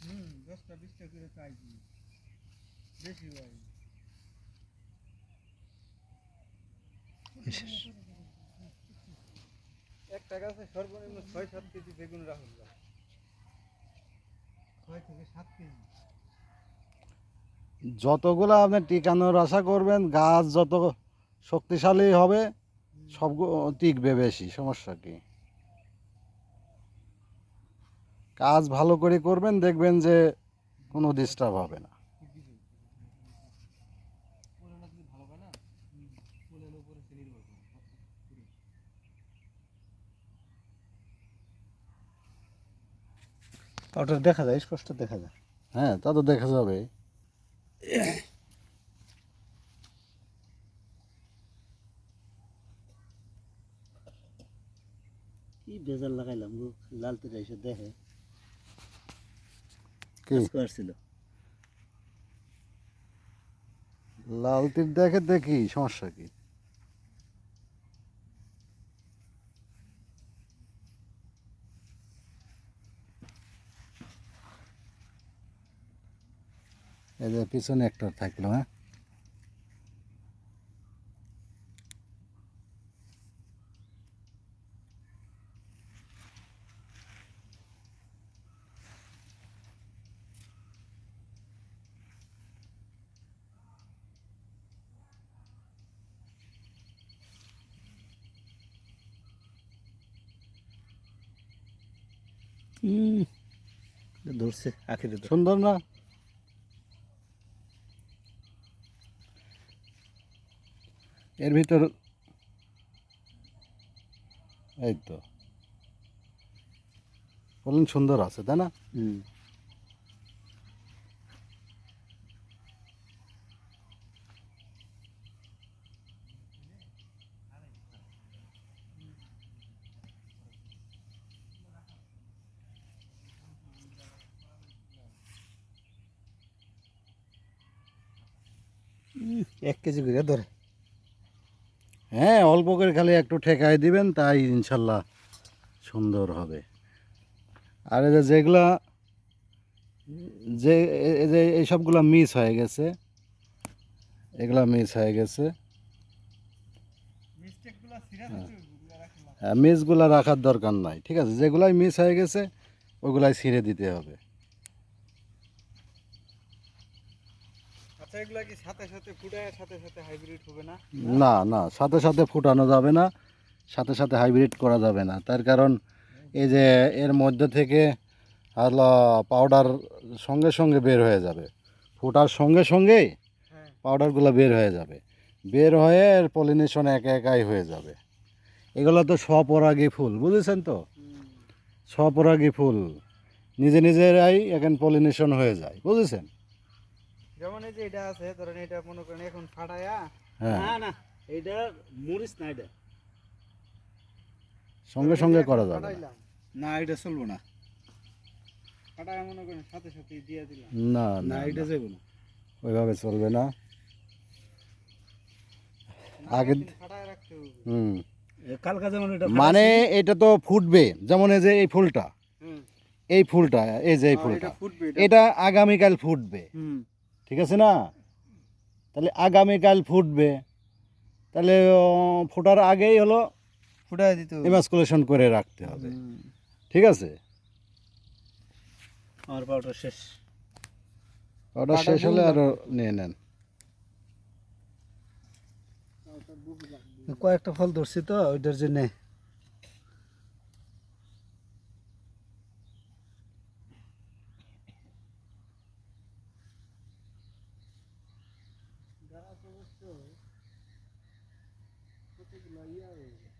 হুম দশটা বিশটা করে চাইছি বেশি হয়। একটা গাছে সর্বনিম্ন ছয় সাত কেজি বেগুন রাখুন ছয় থেকে সাত কেজি। যতগুলো আপনি টিকানোর আশা করবেন গাছ যত শক্তিশালী হবে সব টিকবে বেশি সমস্যা কি? কাজ ভালো করে করবেন দেখবেন যে কোনো ডিস্টার্ব হবে না। ওটা দেখা যায় স্পষ্ট দেখা যায়। হ্যাঁ তা তো দেখা যাবে কি বেজার লাগাইলাম গো? লাল তেরা এসে দেখে। কি? পারছিল লাল তীর দেখে দেখি সমস্যা কি? এই যে পিছনে একটা থাকল হ্যাঁ? ধরছে আখিরে সুন্দর না? এর ভিতর এই তো। বললেন সুন্দর আছে তাই না? হুম। এক কেজি করে ধরে। হ্যাঁ অল্প করে খালি একটু ঠেকায় দিবেন, তাই ইনশাল্লাহ সুন্দর হবে। আর এই যেগুলা, যে, এই যে এইসবগুলো মিস হয়ে গেছে, এগুলা মিস হয়ে গেছে। হ্যাঁ মিসগুলো রাখার দরকার নাই, ঠিক আছে? যেগুলাই মিস হয়ে গেছে, ওগুলাই ছিঁড়ে দিতে হবে। এগুলা কি সাথে সাথে ফুটায় সাথে সাথে হাইব্রিড হবে না? না না সাথে সাথে ফুটানো যাবে না সাথে সাথে হাইব্রিড করা যাবে না। তার কারণ এই যে এর মধ্যে থেকে হলো পাউডার সঙ্গে সঙ্গে বের হয়ে যাবে। ফুটার সঙ্গে সঙ্গেই হ্যাঁ। পাউডারগুলো বের হয়ে যাবে। বের হয়ে এর পলিনেশন একা একাই হয়ে যাবে। এগুলো তো স্বপরাগী ফুল বুঝেছেন তো। স্বপরাগী ফুল। নিজে নিজেরাই এখন পলিনেশন হয়ে যায় বুঝেছেন? যেমন এই যে এটা আছে ধরেন এটা মনে করেন এখন ফাটায়া হ্যাঁ। না না এইটা মরিস না এটা। সঙ্গে সঙ্গে করা যাবে না। এটা চলবো না। ফাটায় মনে করেন সাথে সাথে দিয়ে দিলাম। না না এটা যাব না। ওইভাবে চলবে না। আগে- হুম। কালকা যেমন এটা মানে এটা তো ফুটবে যেমন এই যে এই ফুলটা। এই ফুলটা এই যে এই ফুলটা। এটা আগামীকাল ফুটবে। ঠিক আছে না? তাহলে আগামীকাল ফুটবে। তাহলে ফোটার আগেই হলো ফুটায় দিতে ইমাসকুলেশন করে রাখতে হবে। ঠিক আছে? আমার পাউডার শেষ। পাটা শেষ হলে গুলো আরও নিয়ে নেন। কয়েকটা ফল ধরছি তো ওইটার জন্য। কতগুলো ইয়া লইয়া গেছে।